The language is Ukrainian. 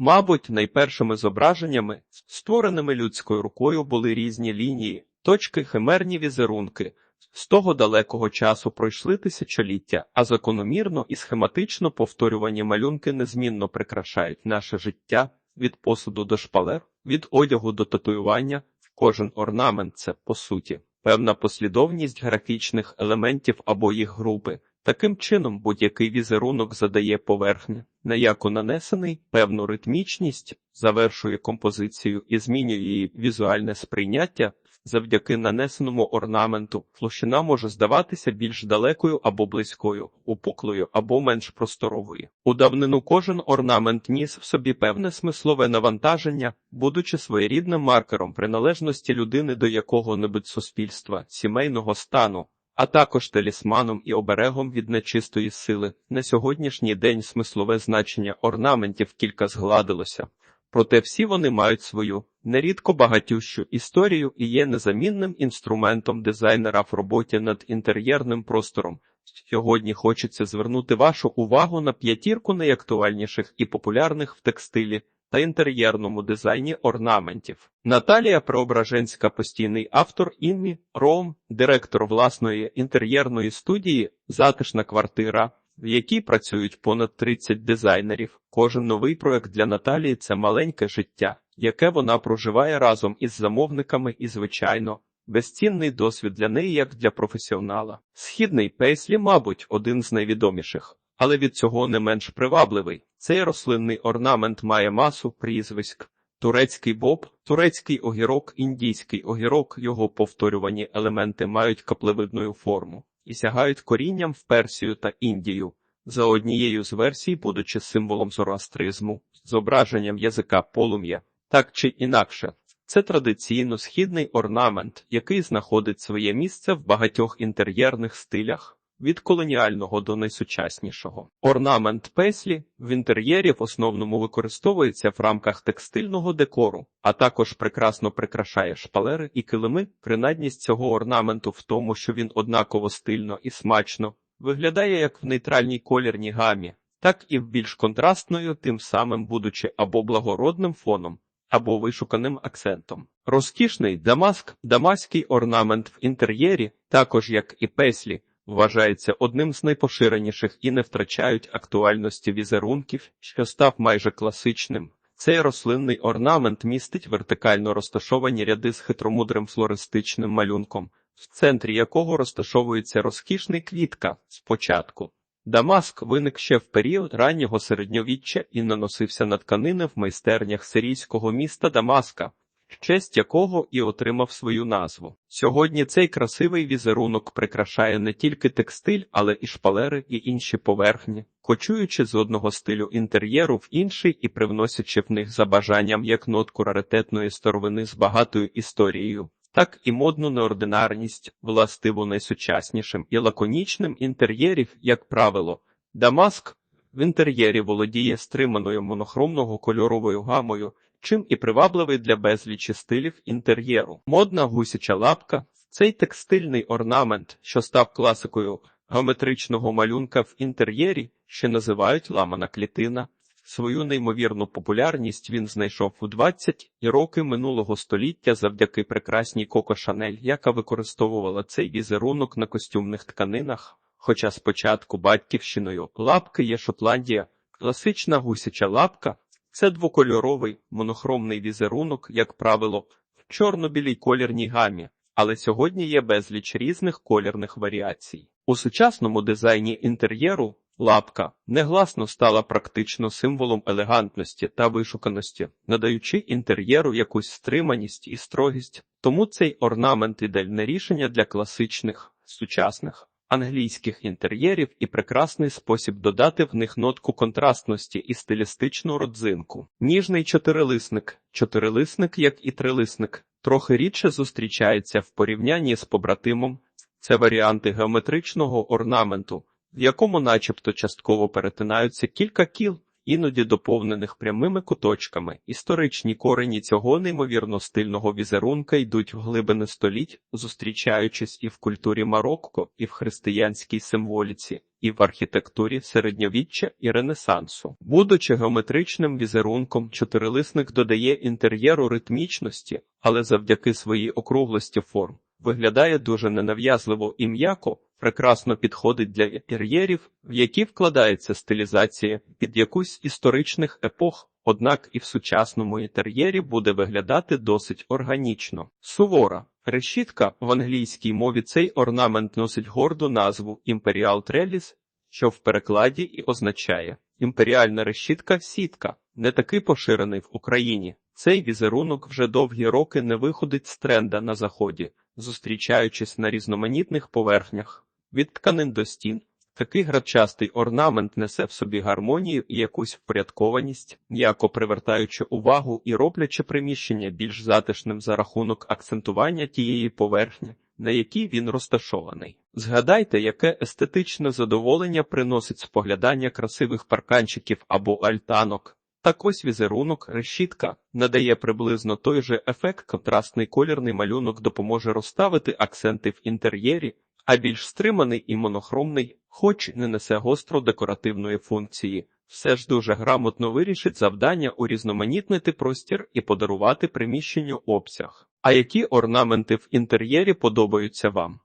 Мабуть, найпершими зображеннями, створеними людською рукою, були різні лінії, точки, химерні візерунки. З того далекого часу пройшли тисячоліття, а закономірно і схематично повторювані малюнки незмінно прикрашають наше життя від посуду до шпалер, від одягу до татуювання. Кожен орнамент це, по суті, певна послідовність графічних елементів або їх групи. Таким чином, будь-який візерунок задає поверхню, на яку нанесений певну ритмічність, завершує композицію і змінює її візуальне сприйняття. Завдяки нанесеному орнаменту площина може здаватися більш далекою або близькою, упуклою або менш просторовою. У давнину кожен орнамент ніс в собі певне смислове навантаження, будучи своєрідним маркером приналежності людини до якого-небудь суспільства, сімейного стану, а також талісманом і оберегом від нечистої сили. На сьогоднішній день смислове значення орнаментів кілька згладилося. Проте всі вони мають свою нерідко багатющу історію і є незамінним інструментом дизайнера в роботі над інтер'єрним простором. Сьогодні хочеться звернути вашу увагу на п'ятірку найактуальніших і популярних в текстилі та інтер'єрному дизайні орнаментів. Наталія Преображенська, постійний автор Інмі, Ром, директор власної інтер'єрної студії, затишна квартира в якій працюють понад 30 дизайнерів. Кожен новий проект для Наталії це маленьке життя, яке вона проживає разом із замовниками і, звичайно, безцінний досвід для неї як для професіонала. Східний пейслі, мабуть, один з найвідоміших, але від цього не менш привабливий. Цей рослинний орнамент має масу прізвиськ. Турецький боб, турецький огірок, індійський огірок, його повторювані елементи мають каплевидну форму і сягають корінням в Персію та Індію, за однією з версій, будучи символом зороастризму, зображенням язика полум'я, так чи інакше. Це традиційно східний орнамент, який знаходить своє місце в багатьох інтер'єрних стилях. Від колоніального до найсучаснішого. Орнамент песлі в інтер'єрі в основному використовується в рамках текстильного декору, а також прекрасно прикрашає шпалери і килими. Принадність цього орнаменту в тому, що він однаково стильно і смачно виглядає як в нейтральній колірній гамі, так і в більш контрастною, тим самим будучи або благородним фоном. Або вишуканим акцентом. Розкішний дамаск, дамаський орнамент в інтер'єрі, також як і песлі, вважається одним з найпоширеніших і не втрачають актуальності візерунків, що став майже класичним. Цей рослинний орнамент містить вертикально розташовані ряди з хитромудрим флористичним малюнком, в центрі якого розташовується розкішний квітка спочатку. Дамаск виник ще в період раннього середньовіччя і наносився на тканини в майстернях сирійського міста Дамаска в честь якого і отримав свою назву. Сьогодні цей красивий візерунок прикрашає не тільки текстиль, але і шпалери і інші поверхні, кочуючи з одного стилю інтер'єру в інший і привносячи в них за бажанням як нотку раритетної старовини з багатою історією. Так і модну неординарність, властиву найсучаснішим і лаконічним інтер'єрів, як правило, Дамаск в інтер'єрі володіє стриманою монохромного кольоровою гамою, чим і привабливий для безлічі стилів інтер'єру. Модна гусяча лапка цей текстильний орнамент, що став класикою геометричного малюнка в інтер'єрі, ще називають ламана клітина. Свою неймовірну популярність він знайшов у 20 і роки минулого століття завдяки прекрасній Коко Шанель, яка використовувала цей візерунок на костюмних тканинах. Хоча спочатку батьківщиною лапки є Шотландія, класична гусяча лапка це двокольоровий монохромний візерунок, як правило, в чорно-білій колірній гамі, але сьогодні є безліч різних колірних варіацій. У сучасному дизайні інтер'єру лапка негласно стала практично символом елегантності та вишуканості, надаючи інтер'єру якусь стриманість і строгість, тому цей орнамент ідеальне рішення для класичних сучасних англійських інтер'єрів і прекрасний спосіб додати в них нотку контрастності і стилістичну родзинку. Ніжний чотирилисник. Чотирилисник, як і трилисник, трохи рідше зустрічається в порівнянні з побратимом. Це варіанти геометричного орнаменту, в якому начебто частково перетинаються кілька кіл, іноді доповнених прямими куточками. Історичні корені цього неймовірно стильного візерунка йдуть в глибини століть, зустрічаючись і в культурі Марокко, і в християнській символіці, і в архітектурі середньовіччя і Ренесансу. Будучи геометричним візерунком, чотирилисник додає інтер'єру ритмічності, але завдяки своїй округлості форм виглядає дуже ненав'язливо і м'яко, прекрасно підходить для інтер'єрів, в які вкладається стилізація під якусь історичних епох, однак і в сучасному інтер'єрі буде виглядати досить органічно. Сувора. Решітка в англійській мові цей орнамент носить горду назву Imperial Trellis, що в перекладі і означає імперіальна решітка сітка, не такий поширений в Україні. Цей візерунок вже довгі роки не виходить з тренда на заході, зустрічаючись на різноманітних поверхнях. Від тканин до стін. Такий грачастий орнамент несе в собі гармонію і якусь впорядкованість, м'яко привертаючи увагу і роблячи приміщення більш затишним за рахунок акцентування тієї поверхні, на якій він розташований. Згадайте, яке естетичне задоволення приносить споглядання красивих парканчиків або альтанок. Так ось візерунок, решітка надає приблизно той же ефект, контрастний колірний малюнок допоможе розставити акценти в інтер'єрі, а більш стриманий і монохромний, хоч не несе гостро декоративної функції, все ж дуже грамотно вирішить завдання урізноманітнити простір і подарувати приміщенню обсяг. А які орнаменти в інтер'єрі подобаються вам?